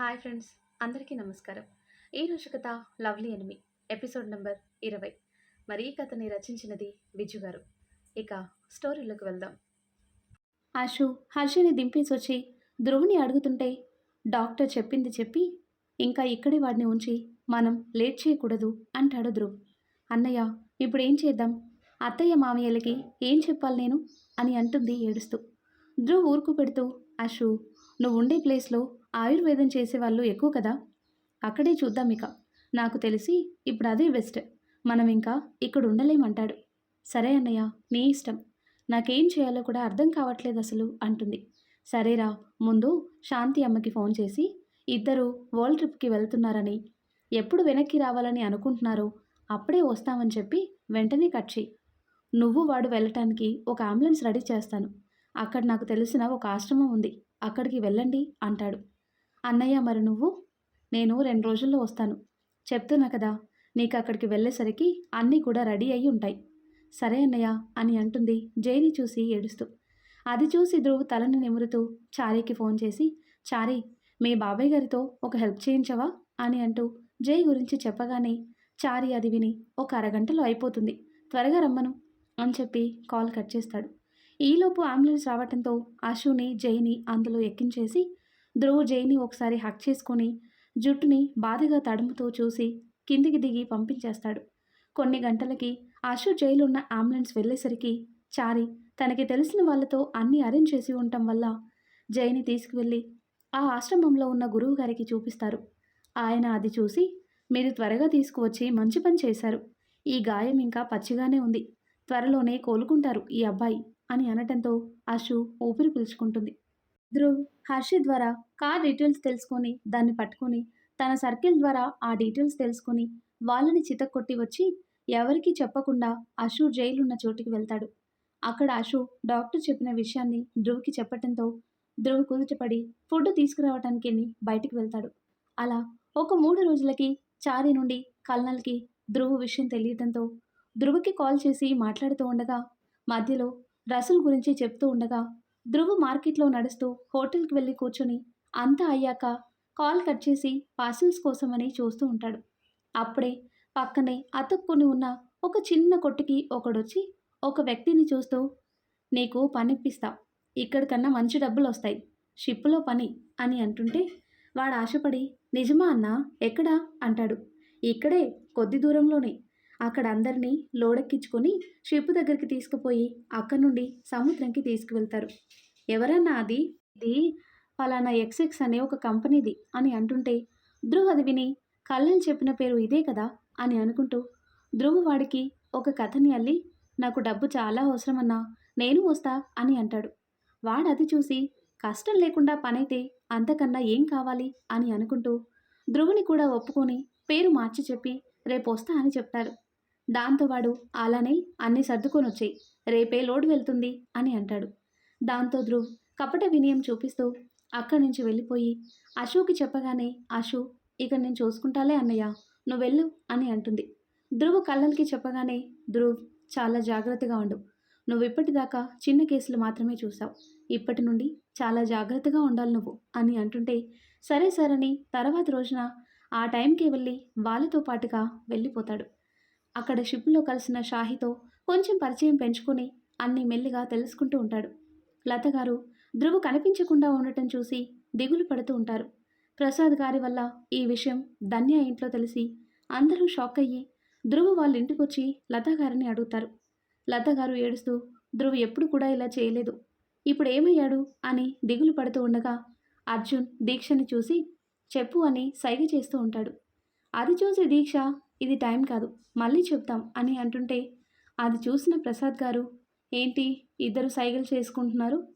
Hi friends అందరికీ నమస్కారం. ఈరోజు కథ లవ్లీ ఎనిమి ఎపిసోడ్ నెంబర్ ఇరవై. మరి ఈ కథని రచించినది విజు గారు. ఇక స్టోరీలోకి వెళ్దాం. ఆశు హర్షిని దింపేసి వచ్చి ధ్రువుని అడుగుతుంటే డాక్టర్ చెప్పింది చెప్పి ఇంకా ఇక్కడే వాడిని ఉంచి మనం లేట్ చేయకూడదు అంటాడు ధ్రువ్. అన్నయ్య ఇప్పుడు ఏం చేద్దాం? అత్తయ్య మామయ్యలకి ఏం చెప్పాలి నేను? అని అంటుంది ఏడుస్తూ. ధ్రువ్ ఊరుకు పెడుతూ అశు నువ్వు ఉండే ప్లేస్లో ఆయుర్వేదం చేసేవాళ్ళు ఎక్కువ కదా? అక్కడే చూద్దాం ఇక. నాకు తెలిసి ఇప్పుడు అదే బెస్ట్. మనం ఇంకా ఇక్కడ ఉండలేమంటాడు. సరే అన్నయ్య నీ ఇష్టం. నాకేం చేయాలో కూడా అర్థం కావట్లేదు అసలు అంటుంది. సరేరా ముందు శాంతి అమ్మకి ఫోన్ చేసి ఇద్దరు వరల్డ్ ట్రిప్కి వెళ్తున్నారని ఎప్పుడు వెనక్కి రావాలని అనుకుంటున్నారో అప్పుడే వస్తామని చెప్పి వెంటనే కట్ చేయి నువ్వు వాడు వెళ్ళటానికి ఒక అంబులెన్స్ రెడీ చేస్తాను. అక్కడ నాకు తెలిసిన ఒక ఆశ్రమం ఉంది. అక్కడికి వెళ్ళండి అంటాడు. అన్నయ్య మరి నువ్వు? నేను రెండు రోజుల్లో వస్తాను. చెప్తున్నా కదా నీకు అక్కడికి వెళ్ళేసరికి అన్నీ కూడా రెడీ అయి ఉంటాయి. సరే అన్నయ్య అని అంటుంది జైని చూసి ఏడుస్తూ. అది చూసి ధ్రువ్ తలని నిమురుతూ చారీకి ఫోన్ చేసి చారీ మీ బాబాయ్ గారితో ఒక హెల్ప్ చేయించవా? అని అంటూ జై గురించి చెప్పగానే చారీ అది విని ఒక అరగంటలో అయిపోతుంది. త్వరగా రమ్మను అని చెప్పి కాల్ కట్ చేస్తాడు. ఈలోపు అంబులెన్స్ రావటంతో అశుని జైని అందులో ఎక్కించేసి ధ్రువ్ జైని ఒకసారి హక్ చేసుకొని జుట్టుని బాధగా తడుముతో చూసి కిందికి దిగి పంపించేస్తాడు. కొన్ని గంటలకి అశు జైలున్న అంబులెన్స్ వెళ్ళేసరికి చారి తనకి తెలిసిన వాళ్ళతో అన్నీ అరేంజ్ చేసి ఉండటం వల్ల జైని తీసుకువెళ్ళి ఆ ఆశ్రమంలో ఉన్న గురువు గారికి చూపిస్తారు. ఆయన అది చూసి మీరు త్వరగా తీసుకువచ్చి మంచి పని చేశారు. ఈ గాయం ఇంకా పచ్చిగానే ఉంది. త్వరలోనే కోలుకుంటారు ఈ అబ్బాయి అని అనటంతో అశు ఊపిరి పీల్చుకుంటుంది. ధ్రువ్ హర్షి ద్వారా కార్ డీటెయిల్స్ తెలుసుకొని దాన్ని పట్టుకొని తన సర్కిల్ ద్వారా ఆ డీటెయిల్స్ తెలుసుకొని వాళ్ళని చితక్కొట్టి వచ్చి ఎవరికీ చెప్పకుండా అశు జైలున్న చోటికి వెళ్తాడు. అక్కడ అశు డాక్టర్ చెప్పిన విషయాన్ని ధ్రువ్కి చెప్పటంతో ధ్రువ్ కుదుటపడి ఫుడ్ తీసుకురావటానికి బయటికి వెళ్తాడు. అలా ఒక మూడు రోజులకి చారి నుండి కల్నల్కి ధ్రువ్ విషయం తెలియటంతో ధ్రువ్కి కాల్ చేసి మాట్లాడుతూ ఉండగా మధ్యలో రసూల్ గురించి చెప్తూ ఉండగా ధ్రువ్ మార్కెట్లో నడుస్తూ హోటల్కి వెళ్ళి కూర్చొని అంతా అయ్యాక కాల్ కట్ చేసి పార్సిల్స్ కోసమని చూస్తూ ఉంటాడు. అప్పుడే పక్కనే అతుక్కుని ఉన్న ఒక చిన్న కొట్టుకి ఒకడొచ్చి ఒక వ్యక్తిని చూస్తూ నీకు పనిప్పిస్తా ఇక్కడికన్నా మంచి డబ్బులు వస్తాయి షిప్లో పని అని అంటుంటే వాడు ఆశపడి నిజమా అన్నా? ఎక్కడా? అంటాడు. ఇక్కడే కొద్ది దూరంలోనే. అక్కడ అందరినీ లోడెక్కించుకొని షిప్ దగ్గరికి తీసుకుపోయి అక్కడి నుండి సముద్రంకి తీసుకువెళ్తారు. ఎవరన్నా అది ఇది ఫలానా ఎక్స్ఎక్స్ అనే ఒక కంపెనీది అని అంటుంటే ధ్రువ్ అది విని కళ్ళని చెప్పిన పేరు ఇదే కదా అని అనుకుంటూ ధ్రువ్ వాడికి ఒక కథని అల్లి నాకు డబ్బు చాలా అవసరమన్నా నేను వస్తా అని అంటాడు. వాడు అది చూసి కష్టం లేకుండా పనైతే అంతకన్నా ఏం కావాలి అని అనుకుంటూ ధ్రువుని కూడా ఒప్పుకొని పేరు మార్చి చెప్పి రేపు వస్తా అని చెప్తారు. దాంతో వాడు అలానే అన్నీ సర్దుకొని వచ్చాయి రేపే లోడ్ వెళ్తుంది అని అంటాడు. దాంతో ధ్రువ్ కపట వినయం చూపిస్తూ అక్కడి నుంచి వెళ్ళిపోయి అశుకి చెప్పగానే అశు ఇక నేను చూసుకుంటాలే అన్నయ్య నువ్వు వెళ్ళు అని అంటుంది. ధ్రువ్ కళ్ళకి చెప్పగానే ధ్రువ్ చాలా జాగ్రత్తగా ఉండు. నువ్వు ఇప్పటిదాకా చిన్న కేసులు మాత్రమే చూసావు ఇప్పటి నుండి చాలా జాగ్రత్తగా ఉండాలి నువ్వు అని అంటుంటే సరే సరని తర్వాత రోజున ఆ టైంకి వెళ్ళి వాళ్ళతో పాటుగా వెళ్ళిపోతాడు. అక్కడ షిప్లో కలిసిన షాహితో కొంచెం పరిచయం పెంచుకొని అన్నీ మెల్లిగా తెలుసుకుంటూ ఉంటాడు. లతగారు ధ్రువ కనిపించకుండా ఉండటం చూసి దిగులు పడుతూ ఉంటారు. ప్రసాద్ గారి వల్ల ఈ విషయం ధన్య ఇంట్లో తెలిసి అందరూ షాక్ అయ్యి ధ్రువ వాళ్ళ ఇంటికి వచ్చి గారిని అడుగుతారు. లతగారు ఏడుస్తూ ధ్రువ ఎప్పుడు కూడా ఇలా చేయలేదు. ఇప్పుడు ఏమయ్యాడు? అని దిగులు పడుతూ ఉండగా అర్జున్ దీక్షని చూసి చెప్పు అని సైగ చేస్తూ ఉంటాడు. అది చూసి దీక్ష ఇది టైం కాదు మళ్ళీ చెప్తాం అని అంటుంటే అది చూసిన ప్రసాద్ గారు ఏంటి ఇద్దరు సైగలు చేసుకుంటున్నారు?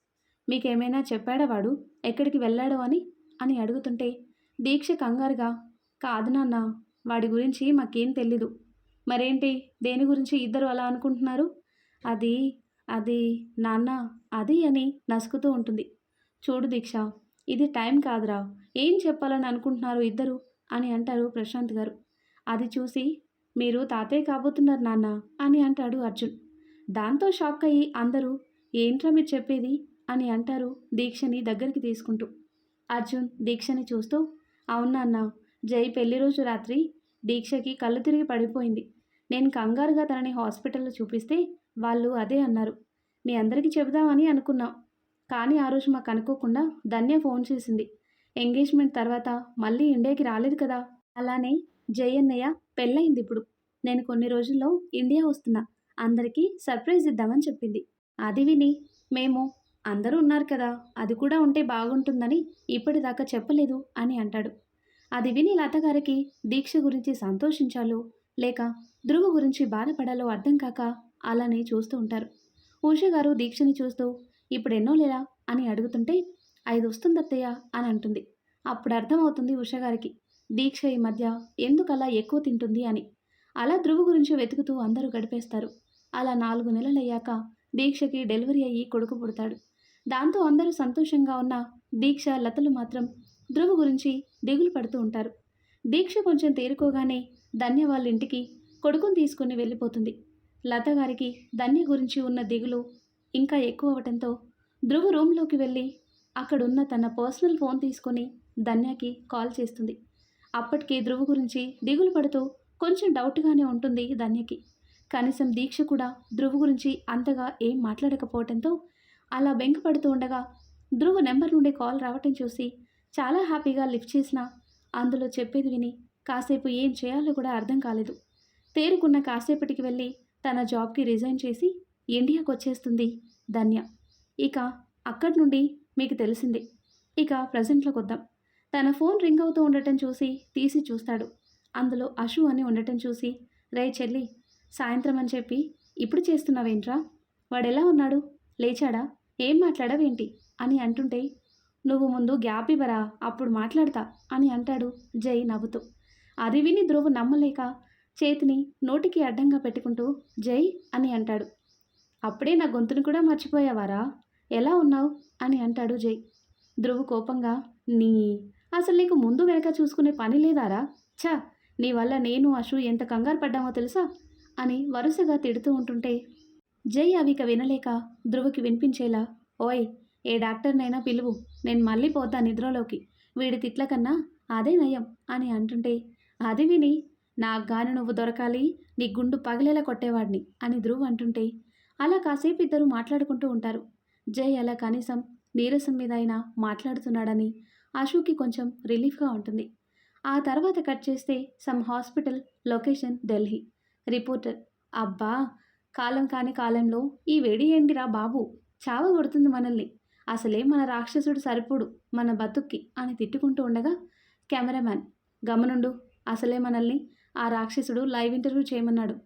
మీకేమైనా చెప్పాడా వాడు? ఎక్కడికి వెళ్ళాడో అని? అని అడుగుతుంటే దీక్ష కంగారుగా కాదు నాన్న వాడి గురించి మాకేం తెలీదు. మరేంటి? దేని గురించి ఇద్దరు అలా అనుకుంటున్నారు? అది అది నాన్న అది అని నసుకుతూ ఉంటుంది. చూడు దీక్ష ఇది టైం కాదురా ఏం చెప్పాలని అనుకుంటున్నారు ఇద్దరు? అని అంటారు ప్రశాంత్ గారు. అది చూసి మీరు తాతయ్య కాబోతున్నారు నాన్న అని అంటాడు అర్జున్. దాంతో షాక్ అయ్యి అందరూ ఏంట్రా మీరు చెప్పేది? అని అంటారు దీక్షని దగ్గరికి తీసుకుంటూ. అర్జున్ దీక్షని చూస్తూ అవునాన్న జై పెళ్ళి రోజు రాత్రి దీక్షకి కళ్ళు తిరిగి పడిపోయింది. నేను కంగారుగా తనని హాస్పిటల్లో చూపిస్తే వాళ్ళు అదే అన్నారు. మీ అందరికీ చెబుదామని అనుకున్నాం. కానీ ఆ రోజు మాకు అనుకోకుండా ధన్య ఫోన్ చేసింది. ఎంగేజ్మెంట్ తర్వాత మళ్ళీ ఇండియాకి రాలేదు కదా? అలానే జయన్నయ్య పెళ్ళైంది పెళ్ళయింది ఇప్పుడు. నేను కొన్ని రోజుల్లో ఇండియా వస్తున్నా. అందరికీ సర్ప్రైజ్ ఇద్దామని చెప్పింది. అది విని మేము అందరూ ఉన్నారు కదా అది కూడా ఉంటే బాగుంటుందని ఇప్పటిదాకా చెప్పలేదు అని అంటాడు. అది విని లతగారికి దీక్ష గురించి సంతోషించాలో లేక ధృవ గురించి బాధపడాలో అర్థం కాక అలానే చూస్తూ ఉంటారు. ఉష గారు దీక్షని చూస్తూ ఇప్పుడు ఎన్నో లేరా? అని అడుగుతుంటే ఐదు వస్తుంది అత్తయ్య అని అంటుంది. అప్పుడు అర్థమవుతుంది ఉషగారికి దీక్ష ఈ మధ్య ఎందుకలా ఎక్కువ తింటుంది అని. అలా ధ్రువ గురించి వెతుకుతూ అందరూ గడిపేస్తారు. అలా నాలుగు నెలలయ్యాక దీక్షకి డెలివరీ అయ్యి కొడుకు పుడతాడు. దాంతో అందరూ సంతోషంగా ఉన్న దీక్ష లతలు మాత్రం ధ్రువ గురించి దిగులు పడుతూ ఉంటారు. దీక్ష కొంచెం తేరుకోగానే ధన్య వాళ్ళ ఇంటికి కొడుకుని తీసుకుని వెళ్ళిపోతుంది. లత గారికి ధన్య గురించి ఉన్న దిగులు ఇంకా ఎక్కువ అవటంతో ధ్రువ రూమ్లోకి వెళ్ళి అక్కడున్న తన పర్సనల్ ఫోన్ తీసుకొని ధన్యకి కాల్ చేస్తుంది. అప్పటికే ధ్రువ గురించి దిగులు పడుతూ కొంచెం డౌట్గానే ఉంటుంది ధన్యకి. కనీసం దీక్ష కూడా ధ్రువ గురించి అంతగా ఏం మాట్లాడకపోవడంతో అలా బెంగపడుతూ ఉండగా ధ్రువ నెంబర్ నుండి కాల్ రావటం చూసి చాలా హ్యాపీగా లిఫ్ట్ చేసిన అందులో చెప్పేది విని కాసేపు ఏం చేయాలో కూడా అర్థం కాలేదు. తేరుకున్న కాసేపటికి వెళ్ళి తన జాబ్కి రిజైన్ చేసి ఇండియాకు వచ్చేస్తుంది ధన్య. ఇక అక్కడి నుండి మీకు తెలిసిందే. ఇక ప్రజెంట్లోకి వద్దాం తన ఫోన్ రింగ్ అవుతూ ఉండటం చూసి తీసి చూస్తాడు. అందులో అశు అని ఉండటం చూసి రే చెల్లి సాయంత్రం అని చెప్పి ఇప్పుడు చేస్తున్నావేంట్రా? వాడెలా ఉన్నాడు? లేచాడా? ఏం మాట్లాడవేంటి? అని అంటుంటే నువ్వు ముందు గ్యాప్ ఇవ్వరా? అప్పుడు మాట్లాడతా అని అంటాడు జై నవ్వుతూ. అది విని ధ్రువ నమ్మలేక చేతిని నోటికి అడ్డంగా పెట్టుకుంటూ జై అని అంటాడు. అప్పుడే నా గొంతును కూడా మర్చిపోయావారా? ఎలా ఉన్నావు? అని అంటాడు జై. ధ్రువ కోపంగా నీ అసలు నీకు ముందు వెనక చూసుకునే పని లేదారా? ఛ నీ వల్ల నేను అశు ఎంత కంగారు పడ్డామో తెలుసా? అని వరుసగా తిడుతూ ఉంటుంటే జై అవిక వినలేక ధ్రువకి వినిపించేలా ఓయ్ ఏ డాక్టర్నైనా పిలువు నేను మళ్ళీ పోతా నిద్రలోకి. వీడి తిట్ల కన్నా అదే నయం అని అంటుంటే అది విని నాకు గాని నువ్వు దొరకాలి నీ గుండు పగిలేలా కొట్టేవాడిని అని ధ్రువ్ అంటుంటే అలా కాసేపు ఇద్దరు మాట్లాడుకుంటూ ఉంటారు. జై అలా కనీసం నీరసం మీద అయినా మాట్లాడుతున్నాడని అశుకి కొంచెం రిలీఫ్గా ఉంటుంది. ఆ తర్వాత కట్ చేస్తే some hospital location Delhi. Reporter అబ్బా! కాలం కాని కాలంలో ఈ వేడి ఏంటిరా బాబు? చావ కొడుతుంది మనల్ని. అసలే మన రాక్షసుడు సరిపోడు మన బతుక్కి అని తిట్టుకుంటూ ఉండగా కెమెరామ్యాన్ గమనుండు అసలే మనల్ని ఆ రాక్షసుడు లైవ్ ఇంటర్వ్యూ చేయమన్నాడు.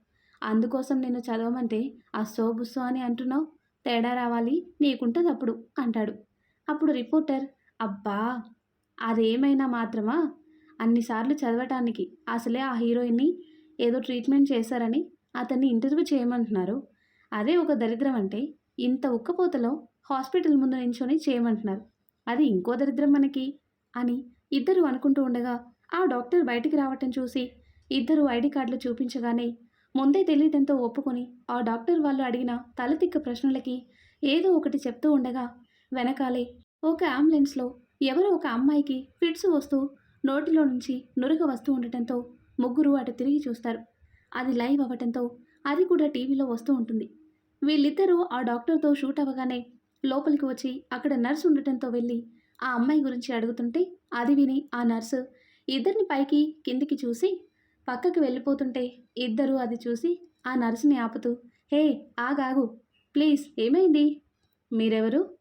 అందుకోసం నేను చదవమంటే అస్సో బుస్సో అని అంటున్నావు? తేడా రావాలి నీకుంటుంది అప్పుడు అంటాడు. అప్పుడు రిపోర్టర్ అబ్బా! అదేమైనా మాత్రమా? అన్నిసార్లు చదవటానికి అసలే ఆ హీరోయిన్ని ఏదో ట్రీట్మెంట్ చేశారని అతన్ని ఇంటర్వ్యూ చేయమంటున్నారు. అదే ఒక దరిద్రం అంటే ఇంత ఉక్కపోతలో హాస్పిటల్ ముందు నించొని చేయమంటున్నారు. అది ఇంకో దరిద్రం మనకి అని ఇద్దరు అనుకుంటూ ఉండగా ఆ డాక్టర్ బయటికి రావటం చూసి ఇద్దరు ఐడి కార్డులు చూపించగానే ముందే తెలియటంతో ఒప్పుకొని ఆ డాక్టర్ వాళ్ళు అడిగిన తలతిక్క ప్రశ్నలకి ఏదో ఒకటి చెప్తూ ఉండగా వెనకాలే ఒక అంబులెన్స్లో ఎవరో ఒక అమ్మాయికి ఫిట్స్ వస్తూ నోటిలో నుంచి నురగ వస్తూ ఉండటంతో ముగ్గురు అటు తిరిగి చూస్తారు. అది లైవ్ అవ్వటంతో అది కూడా టీవీలో వస్తూ ఉంటుంది. వీళ్ళిద్దరూ ఆ డాక్టర్తో షూట్ అవ్వగానే లోపలికి వచ్చి అక్కడ నర్స్ ఉండటంతో వెళ్ళి ఆ అమ్మాయి గురించి అడుగుతుంటే అది విని ఆ నర్సు ఇద్దరిని పైకి కిందికి చూసి పక్కకి వెళ్ళిపోతుంటే ఇద్దరు అది చూసి ఆ నర్సుని ఆపుతూ హే ఆగాగు. ప్లీజ్ ఏమైంది? మీరెవరు?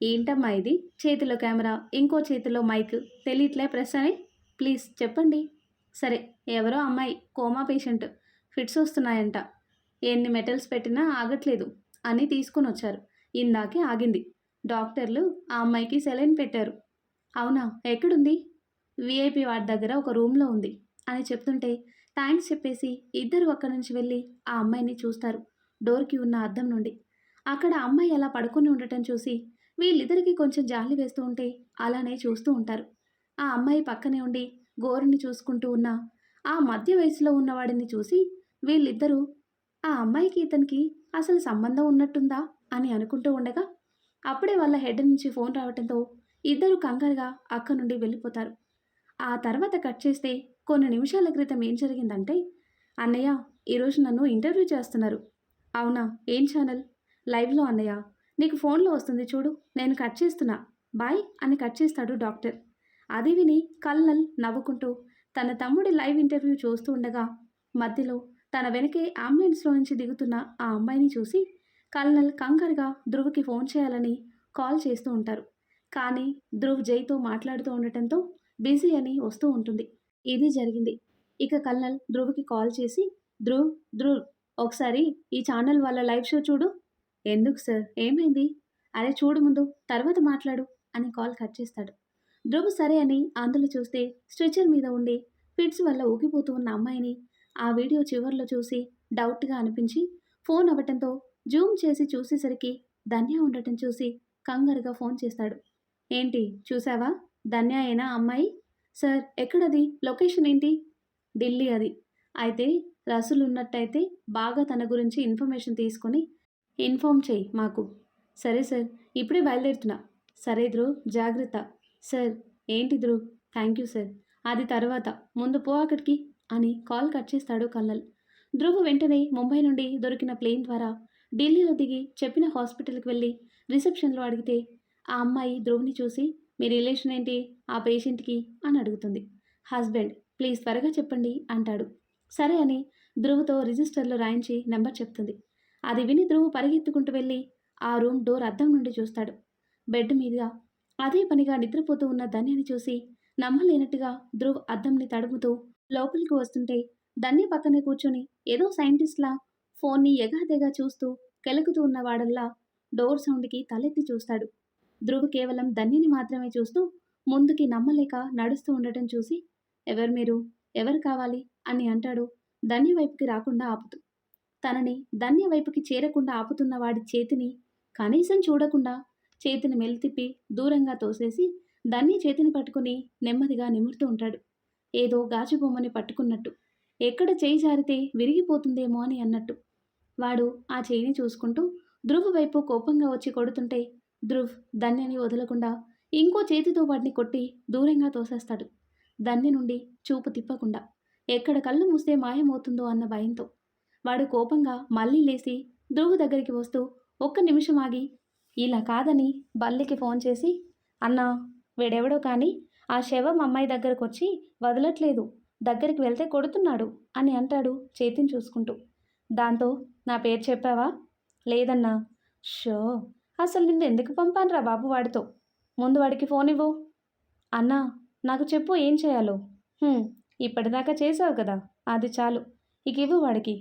ఏంటమ్మా ఇది? చేతిలో కెమెరా ఇంకో చేతిలో మైక్. తెలియట్లే ప్రెస్ అని ప్లీజ్ చెప్పండి. సరే ఎవరో అమ్మాయి కోమా పేషెంట్. ఫిట్స్ వస్తున్నాయంట. ఎన్ని మెటల్స్ పెట్టినా ఆగట్లేదు అని తీసుకొని వచ్చారు ఇందాకే ఆగింది. డాక్టర్లు ఆ అమ్మాయికి సెలైన్ పెట్టారు. అవునా? ఎక్కడుంది? విఐపి వార్డ్ దగ్గర ఒక రూమ్లో ఉంది అని చెప్తుంటే థ్యాంక్స్ చెప్పేసి ఇద్దరు అక్కడి నుంచి వెళ్ళి ఆ అమ్మాయిని చూస్తారు. డోర్కి ఉన్న అద్దం నుండి. అక్కడ అమ్మాయి అలా పడుకొని ఉండటం చూసి వీళ్ళిద్దరికీ కొంచెం జాలి వేస్తూ ఉంటే అలానే చూస్తూ ఉంటారు. ఆ అమ్మాయి పక్కనే ఉండి గోరుని చూసుకుంటూ ఉన్న ఆ మధ్య వయసులో ఉన్నవాడిని చూసి వీళ్ళిద్దరూ ఆ అమ్మాయికి ఇతనికి అసలు సంబంధం ఉన్నట్టుందా? అని అనుకుంటూ ఉండగా అప్పుడే వాళ్ళ హెడ్ నుంచి ఫోన్ రావడంతో ఇద్దరు కంగారుగా అక్క నుండి వెళ్ళిపోతారు. ఆ తర్వాత కట్ చేస్తే కొన్ని నిమిషాల క్రితం ఏం జరిగిందంటే అన్నయ్య ఈరోజు నన్ను ఇంటర్వ్యూ చేస్తున్నారు. అవునా? ఏం ఛానల్? లైవ్లో అన్నయ్య. నీకు ఫోన్లో వస్తుంది చూడు నేను కట్ చేస్తున్నా. బాయ్ అని కట్ చేస్తాడు డాక్టర్. అది విని కల్నల్ నవ్వుకుంటూ తన తమ్ముడి లైవ్ ఇంటర్వ్యూ చూస్తూ ఉండగా మధ్యలో తన వెనకే అంబులెన్స్లో నుంచి దిగుతున్న ఆ అమ్మాయిని చూసి కల్నల్ కంగారుగా ధ్రువ్కి ఫోన్ చేయాలని కాల్ చేస్తూ ఉంటారు. కానీ ధ్రువ్ జైతో మాట్లాడుతూ ఉండటంతో బిజీ అని వస్తూ ఉంటుంది. ఇది జరిగింది. ఇక కల్నల్ ధ్రువ్కి కాల్ చేసి ధ్రువ్ ధ్రువ్ ఒకసారి ఈ ఛానల్ వాళ్ళ లైవ్ షో చూడు. ఎందుకు సార్? ఏమైంది? అరే చూడు ముందు తర్వాత మాట్లాడు అని కాల్ కట్ చేస్తాడు. ధ్రువ్ సరే అని అందులో చూస్తే స్ట్రెచర్ మీద ఉండి ఫిట్స్ వల్ల ఊగిపోతూ ఉన్న అమ్మాయిని ఆ వీడియో చివర్లో చూసి డౌట్గా అనిపించి ఫోన్ అవ్వటంతో జూమ్ చేసి చూసేసరికి ధన్య ఉండటం చూసి కంగారుగా ఫోన్ చేస్తాడు. ఏంటి చూసావా? ధన్య అయినా అమ్మాయి? సార్ ఎక్కడది? లొకేషన్ ఏంటి? ఢిల్లీ అది. అయితే రసులు ఉన్నట్టయితే బాగా తన గురించి ఇన్ఫర్మేషన్ తీసుకొని ఇన్ఫామ్ చేయి మాకు. సరే సార్ ఇప్పుడే బయలుదేరుతున్నా. సరే ధ్రువ్ జాగ్రత్త. సార్ ఏంటి ధ్రువ్? Thank you sir. అది తర్వాత. ముందు పో అక్కడికి అని కాల్ కట్ చేస్తాడు కల్నల్. ధ్రువ్ వెంటనే ముంబై నుండి దొరికిన ప్లేన్ ద్వారా ఢిల్లీలో దిగి చెప్పిన హాస్పిటల్కి వెళ్ళి రిసెప్షన్లో అడిగితే ఆ అమ్మాయి ధ్రువ్ని చూసి మీ రిలేషన్ ఏంటి? ఆ పేషెంట్కి? అని అడుగుతుంది. హస్బెండ్ ప్లీజ్ త్వరగా చెప్పండి అంటాడు. సరే అని ధ్రువ్తో రిజిస్టర్లో రాయించి నెంబర్ చెప్తుంది. అది విని ధ్రువ్ పరిగెత్తుకుంటూ వెళ్ళి ఆ రూమ్ డోర్ అద్దం నుండి చూస్తాడు. బెడ్ మీదుగా అదే పనిగా నిద్రపోతూ ఉన్న ధన్యని చూసి నమ్మలేనట్టుగా ధ్రువ్ అద్దంని తడుముతూ లోపలికి వస్తుంటే ధన్య పక్కనే కూర్చొని ఏదో సైంటిస్ట్లా ఫోన్ని ఎగాదెగా చూస్తూ కెలుకుతూ ఉన్న వాడల్లా డోర్ సౌండ్కి తలెత్తి చూస్తాడు. ధ్రువ్ కేవలం ధన్యని మాత్రమే చూస్తూ ముందుకి నమ్మలేక నడుస్తూ ఉండటం చూసి ఎవరు మీరు? ఎవరు కావాలి? అని అంటాడు. ధన్య వైపుకి రాకుండా ఆపుతూ. తనని ధన్య వైపుకి చేరకుండా ఆపుతున్న వాడి చేతిని కనీసం చూడకుండా చేతిని మెలితిప్పి దూరంగా తోసేసి ధన్య చేతిని పట్టుకుని నెమ్మదిగా నిమురుతూ ఉంటాడు. ఏదో గాజు బొమ్మని పట్టుకున్నట్టు. ఎక్కడ చేయి జారితే విరిగిపోతుందేమో అని అన్నట్టు. వాడు ఆ చేయిని చూసుకుంటూ ధ్రువ్ వైపు కోపంగా వచ్చి కొడుతుంటే ధ్రువ్ ధన్యని వదలకుండా ఇంకో చేతితో వాడిని కొట్టి దూరంగా తోసేస్తాడు. ధన్య నుండి చూపు తిప్పకుండా ఎక్కడ కళ్ళు మూస్తే మాయమవుతుందో అన్న భయంతో వాడు కోపంగా మళ్ళీ లేచి ధ్రువు దగ్గరికి వస్తూ ఒక్క నిమిషం ఆగి ఇలా కాదని బల్లికి ఫోన్ చేసి అన్నా వీడెవడో కానీ ఆ శవం అమ్మాయి దగ్గరకు వచ్చి వదలట్లేదు దగ్గరికి వెళ్తే కొడుతున్నాడు అని అంటాడు చేతిని చూసుకుంటూ. దాంతో నా పేరు చెప్పావా? లేదన్నా. షో అసలు నిన్ను ఎందుకు పంపానురా బాబు వాడితో? ముందు వాడికి ఫోన్ ఇవ్వు. అన్నా నాకు చెప్పు ఏం చేయాలో. ఇప్పటిదాకా చేసావు కదా అది చాలు. ఇక ఇవ్వు వాడికి.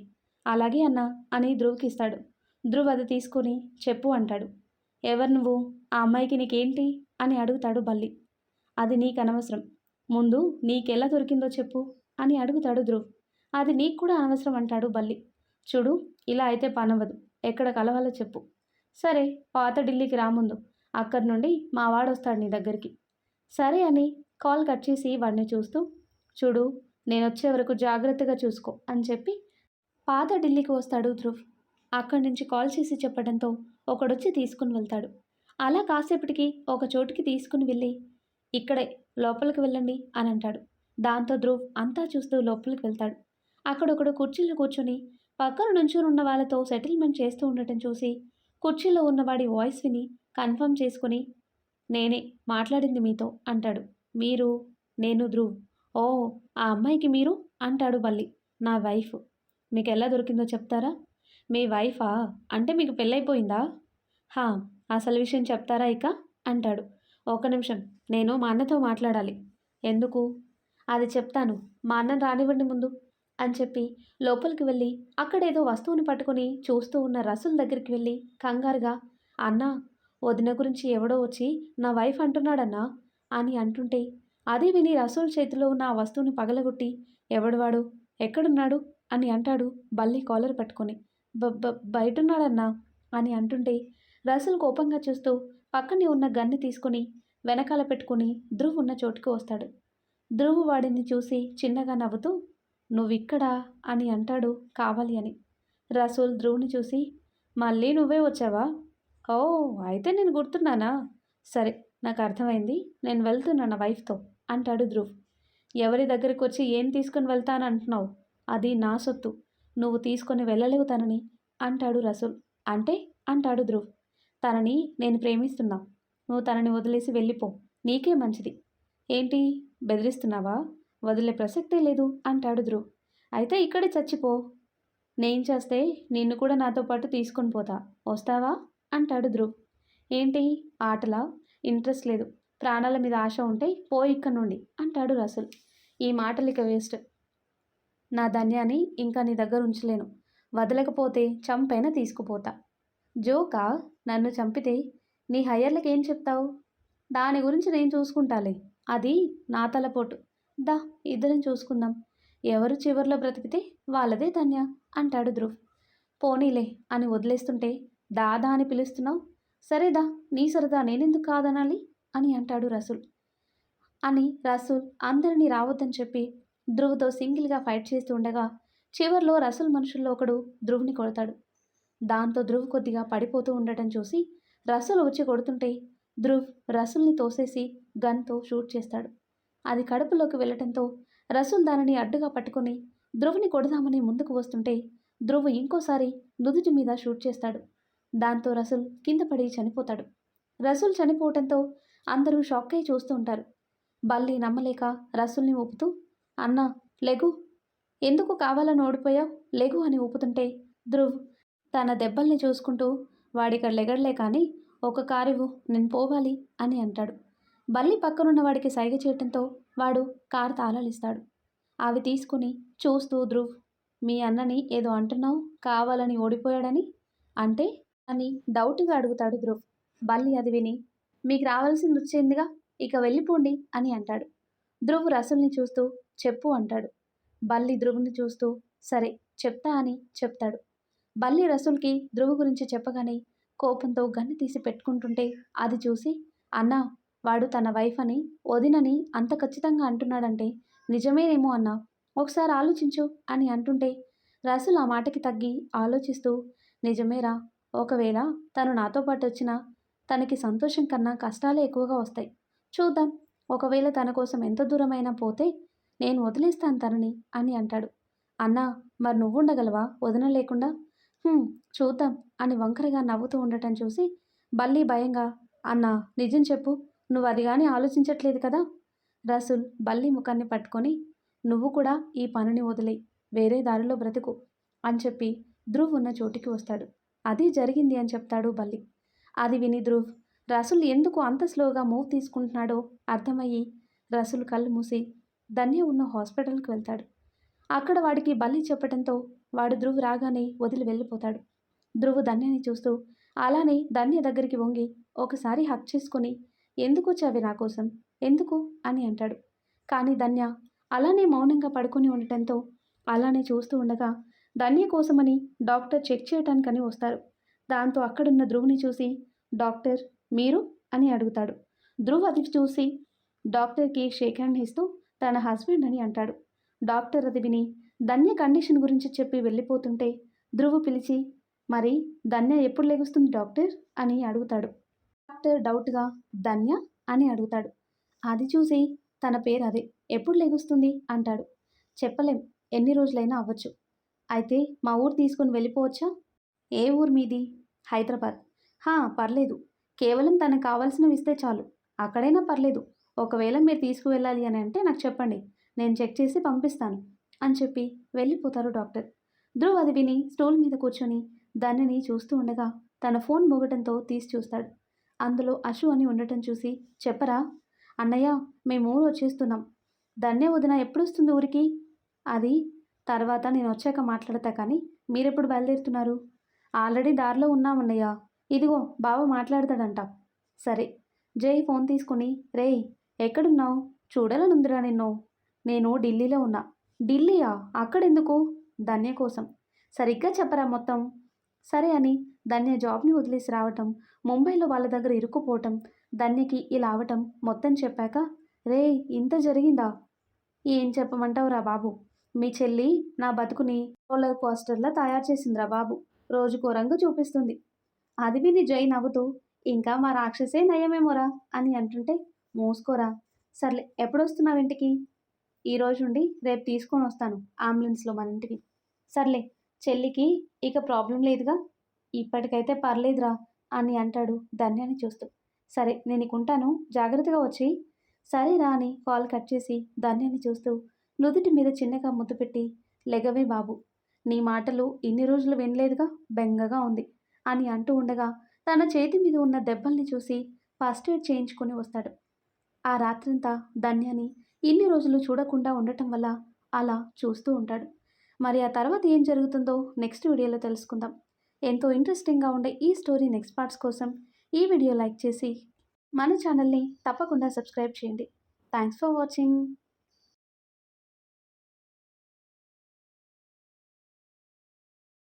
అలాగే అన్న అని ధ్రువ్కి ఇస్తాడు. ధ్రువ్ అది తీసుకొని చెప్పు అంటాడు. ఎవరు నువ్వు? ఆ అమ్మాయికి నీకేంటి? అని అడుగుతాడు బల్లి. అది నీకు అనవసరం. ముందు నీకెలా దొరికిందో చెప్పు అని అడుగుతాడు ధ్రువ్. అది నీకు కూడా అనవసరం అంటాడు బల్లి. చూడు ఇలా అయితే పనవ్వదు. ఎక్కడ కలవాలో చెప్పు. సరే పాత ఢిల్లీకి రాముందు అక్కడి నుండి మా వాడొస్తాడు నీ దగ్గరికి. సరే అని కాల్ కట్ చేసి వాడిని చూస్తూ చూడు నేను వచ్చే వరకు జాగ్రత్తగా చూసుకో అని చెప్పి పాత ఢిల్లీకి వస్తాడు ధ్రువ్. అక్కడి నుంచి కాల్ చేసి చెప్పడంతో ఒకడొచ్చి తీసుకుని వెళ్తాడు. అలా కాసేపటికి ఒక చోటుకి తీసుకుని వెళ్ళి ఇక్కడే లోపలికి వెళ్ళండి అని అంటాడు. దాంతో ధ్రువ్ అంతా చూస్తూ లోపలికి వెళ్తాడు. అక్కడొకడు కుర్చీలో కూర్చొని పక్కన నుంచుని ఉన్న వాళ్ళతో సెటిల్మెంట్ చేస్తూ ఉండటం చూసి కుర్చీలో ఉన్నవాడి వాయిస్ విని కన్ఫర్మ్ చేసుకుని నేనే మాట్లాడింది మీతో అంటాడు. మీరు నేను ధ్రువ్. ఓ ఆ అమ్మాయికి మీరు? అంటాడు బల్లి. నా వైఫ్. మీకు ఎలా దొరికిందో చెప్తారా? మీ వైఫా? అంటే మీకు పెళ్ళైపోయిందా హా అసలు విషయం చెప్తారా ఇక? అంటాడు. ఒక నిమిషం నేను మా అన్నతో మాట్లాడాలి. ఎందుకు? అది చెప్తాను. మా అన్నను రానివ్వండి ముందు అని చెప్పి లోపలికి వెళ్ళి అక్కడేదో వస్తువుని పట్టుకొని చూస్తూ ఉన్న రసుల దగ్గరికి వెళ్ళి కంగారుగా అన్నా వదిన గురించి ఎవడో వచ్చి నా వైఫ్ అంటున్నాడన్నా? అని అంటుంటే అది విని రసూల్ చేతిలో ఉన్న ఆ వస్తువుని పగలగొట్టి ఎవడువాడు ఎక్కడున్నాడు? అని అంటాడు బల్లి కాలర్ పట్టుకొని. బ బయటున్నాడన్నా? అని అంటుంటే రసల్ కోపంగా చూస్తూ పక్కనే ఉన్న గన్ని తీసుకొని వెనకాల పెట్టుకుని ధ్రువ్ ఉన్న చోటుకు వస్తాడు. ధ్రువ్ వాడిని చూసి చిన్నగా నవ్వుతూ నువ్విక్కడా? అని అంటాడు కావాలి అని. రసూల్ ధ్రువ్ని చూసి మళ్ళీ నువ్వే వచ్చావా? ఓ అయితే నేను గుర్తున్నానా? సరే నాకు అర్థమైంది. నేను వెళ్తున్నా నా వైఫ్తో? అంటాడు ధ్రువ్. ఎవరి దగ్గరికి వచ్చి ఏం తీసుకుని వెళ్తానంటున్నావు? అది నా సొత్తు. నువ్వు తీసుకొని వెళ్ళలేవు తనని. అంటాడు రసూల్. అంటే? అంటాడు ధ్రువ్. తనని నేను ప్రేమిస్తున్నా. నువ్వు తనని వదిలేసి వెళ్ళిపో. నీకే మంచిది. ఏంటి? బెదిరిస్తున్నావా? వదిలే ప్రసక్తే లేదు అంటాడు ధ్రువ్. అయితే ఇక్కడే చచ్చిపో. నేను చేస్తే నిన్ను కూడా నాతో పాటు తీసుకొని పోతా. వస్తావా? అంటాడు ధ్రువ్. ఏంటి? ఆటలా? ఇంట్రెస్ట్ లేదు. ప్రాణాల మీద ఆశ ఉంటే పో ఇక్కడ నుండి అంటాడు రసూల్. ఈ మాటలు ఇక వేస్ట్. నా ధన్యాన్ని ఇంకా నీ దగ్గర ఉంచలేను. వదలకపోతే చంపైనా తీసుకుపోతా. జోకా నన్ను చంపితే నీ హయ్యర్లకి ఏం చెప్తావు? దాని గురించి నేను చూసుకుంటాలే. అది నా తలపోటు. దా ఇద్దరం చూసుకుందాం. ఎవరు చివర్లో బ్రతికితే వాళ్ళదే ధన్య అంటాడు ధ్రువ్. పోనీలే అని వదిలేస్తుంటే దాదా అని పిలుస్తున్నావు? సరేదా నీ సరదా నేనెందుకు కాదనాలి? అని అంటాడు రసూల్. అని రసూల్ అందరినీ రావద్దని చెప్పి ధ్రువ్తో సింగిల్గా ఫైట్ చేస్తూ ఉండగా చివర్లో రసూల్ మనుషుల్లో ఒకడు ధ్రువ్ని కొడతాడు. దాంతో ధ్రువ్ కొద్దిగా పడిపోతూ ఉండటం చూసి రసూల్ వచ్చి కొడుతుంటే ధ్రువ్ రసూల్ని తోసేసి గన్తో షూట్ చేస్తాడు. అది కడుపులోకి వెళ్ళటంతో రసూల్ దానిని అడ్డుగా పట్టుకొని ధ్రువ్ని కొడదామని ముందుకు వస్తుంటే ధ్రువ్ ఇంకోసారి నుదుటి మీద షూట్ చేస్తాడు. దాంతో రసూల్ కింద పడి చనిపోతాడు. రసూల్ చనిపోవటంతో అందరూ షాక్ అయి చూస్తూ ఉంటారు. బల్లి నమ్మలేక రసూల్ని ఊపుతూ అన్నా లెగు. ఎందుకు కావాలని ఓడిపోయావు? లెగు అని ఊపుతుంటే. ధ్రువ్ తన దెబ్బల్ని చూసుకుంటూ వాడిక్కడ లెగడలే కానీ ఒక కారివు నేను పోవాలి అని అంటాడు. బల్లి పక్కనున్న వాడికి సైగ చేయటంతో వాడు కారు తాళాలిస్తాడు. అవి తీసుకుని చూస్తూ ధ్రువ్ మీ అన్నని ఏదో అంటున్నావు? కావాలని ఓడిపోయాడని? అంటే? అని డౌట్గా అడుగుతాడు ధ్రువ్. బల్లి అది విని మీకు రావాల్సింది వచ్చిందిగా ఇక వెళ్ళిపోండి అని అంటాడు. ధ్రువ్ రసుల్ని చూస్తూ చెప్పు అంటాడు. బల్లి ధ్రువుని చూస్తూ సరే చెప్తా అని చెప్తాడు. బల్లి రసూల్కి ధ్రువు గురించి చెప్పగానే కోపంతో గన్ను తీసి పెట్టుకుంటుంటే అది చూసి అన్నా వాడు తన వైఫ్ అని వదినని అంత ఖచ్చితంగా అంటున్నాడంటే నిజమేనేమో అన్నా ఒకసారి ఆలోచించు అని అంటుంటే రసూల్ ఆ మాటకి తగ్గి ఆలోచిస్తూ నిజమేరా ఒకవేళ తను నాతో పాటు వచ్చినా తనకి సంతోషం కన్నా కష్టాలే ఎక్కువగా వస్తాయి. చూద్దాం ఒకవేళ తన కోసం ఎంత దూరమైనా పోతే నేను వదిలేస్తాను తనని అని అంటాడు. అన్నా మరి నువ్వు ఉండగలవా వదిన లేకుండా? చూద్దాం అని వంకరగా నవ్వుతూ ఉండటం చూసి బల్లి భయంగా అన్నా నిజం చెప్పు నువ్వు అది కానీ ఆలోచించట్లేదు కదా? రసూల్ బల్లి ముఖాన్ని పట్టుకొని నువ్వు కూడా ఈ పనిని వదిలేయి వేరే దారిలో బ్రతుకు అని చెప్పి ధ్రువ్ ఉన్న చోటికి వస్తాడు. అది జరిగింది అని చెప్తాడు బల్లి. అది విని ధ్రువ్ రసుల్ ఎందుకు అంత స్లోగా మూవ్ తీసుకుంటున్నాడో అర్థమయ్యి రసుల్ కళ్ళు మూసి ధన్య ఉన్న హాస్పిటల్కి వెళ్తాడు. అక్కడ వాడికి బల్లి చెప్పడంతో వాడు ధ్రువ్ రాగానే వదిలి వెళ్ళిపోతాడు. ధ్రువ్ ధన్యని చూస్తూ అలానే ధన్య దగ్గరికి వంగి ఒకసారి హక్ చేసుకొని ఎందుకు వచ్చావి నా కోసం? ఎందుకు? అని అంటాడు. కానీ ధన్య అలానే మౌనంగా పడుకొని ఉండటంతో అలానే చూస్తూ ఉండగా ధన్య కోసమని డాక్టర్ చెక్ చేయటానికని వస్తారు. దాంతో అక్కడున్న ధ్రువుని చూసి డాక్టర్ మీరు? అని అడుగుతాడు. ధ్రువ్ అది చూసి డాక్టర్కి షేక్ హ్యాండ్ ఇస్తూ తన హస్బెండ్ అని అంటాడు. డాక్టర్ అది విని ధన్య కండిషన్ గురించి చెప్పి వెళ్ళిపోతుంటే ధ్రువ్ పిలిచి మరి ధన్య ఎప్పుడు లెగుస్తుంది డాక్టర్? అని అడుగుతాడు. డాక్టర్ డౌట్గా ధన్య? అని అడుగుతాడు. అది చూసి తన పేరు అదే ఎప్పుడు లెగుస్తుంది? అంటాడు. చెప్పలేం ఎన్ని రోజులైనా అవ్వచ్చు. అయితే మా ఊరు తీసుకొని వెళ్ళిపోవచ్చా? ఏ ఊరు మీది? హైదరాబాద్. హా పర్లేదు. కేవలం తనకు కావాల్సినవి ఇస్తే చాలు. అక్కడైనా పర్లేదు. ఒకవేళ మీరు తీసుకువెళ్ళాలి అని అంటే నాకు చెప్పండి నేను చెక్ చేసి పంపిస్తాను అని చెప్పి వెళ్ళిపోతారు డాక్టర్. ధ్రువ్ అది విని స్టూల్ మీద కూర్చొని దానిని చూస్తూ ఉండగా తన ఫోన్ మోగటంతో తీసి చూస్తాడు. అందులో అశు అని ఉండటం చూసి చెప్పరా అన్నయ్య మేము ఊరు వచ్చేస్తున్నాం. ధన్య వదిన ఎప్పుడు వస్తుంది ఊరికి? అది తర్వాత నేను వచ్చాక మాట్లాడతా కానీ మీరెప్పుడు బయలుదేరుతున్నారు? ఆల్రెడీ దారిలో ఉన్నామన్నయ్య ఇదిగో బావ మాట్లాడతాడంట. సరే జై ఫోన్ తీసుకుని రేయ్ ఎక్కడున్నావు? చూడాలనుందిరా నిన్ను. నేను ఢిల్లీలో ఉన్నా. ఢిల్లీయా? అక్కడెందుకు? ధన్య కోసం. సరిగ్గా చెప్పరా మొత్తం? సరే అని ధన్య జాబ్ని వదిలేసి రావటం ముంబైలో వాళ్ళ దగ్గర ఇరుక్కుపోవటం ధన్యకి ఇలా అవటం మొత్తం చెప్పాక రే ఇంత జరిగిందా? ఏం చెప్పమంటావురా బాబు? మీ చెల్లి నా బతుకుని రోలర్ కోస్టర్లా తయారు చేసిందిరా బాబు. రోజుకో రంగు చూపిస్తుంది. అది విని జై నవ్వుతూ ఇంకా మా రాక్షసే నయమేమోరా? అని అంటుంటే మూసుకోరా. సర్లే ఎప్పుడొస్తున్నావు ఇంటికి? ఈ రోజు నుండి రేపు తీసుకొని వస్తాను అంబులెన్స్లో మన ఇంటికి. సర్లే చెల్లికి ఇక ప్రాబ్లం లేదుగా? ఇప్పటికైతే పర్లేదురా అని అంటాడు ధన్యాన్ని చూస్తూ. సరే నేను ఇక జాగ్రత్తగా వచ్చి సరే రా అని కాల్ కట్ చేసి ధన్యాన్ని చూస్తూ నుదుటి మీద చిన్నగా ముద్దు పెట్టి లెగవే బాబు నీ మాటలు ఇన్ని రోజులు వినలేదుగా? బెంగగా ఉంది అని అంటూ ఉండగా తన చేతి మీద ఉన్న దెబ్బల్ని చూసి ఫస్ట్ ఎయిడ్ చేయించుకొని వస్తాడు. ఆ రాత్రంతా ధన్యాని ఇన్ని రోజులు చూడకుండా ఉండటం వల్ల అలా చూస్తూ ఉంటాడు. మరి ఆ తర్వాత ఏం జరుగుతుందో నెక్స్ట్ వీడియోలో తెలుసుకుందాం. ఎంతో ఇంట్రెస్టింగ్గా ఉండే ఈ స్టోరీ నెక్స్ట్ పార్ట్స్ కోసం ఈ వీడియో లైక్ చేసి మన ఛానల్ని తప్పకుండా సబ్స్క్రైబ్ చేయండి. Thanks for watching.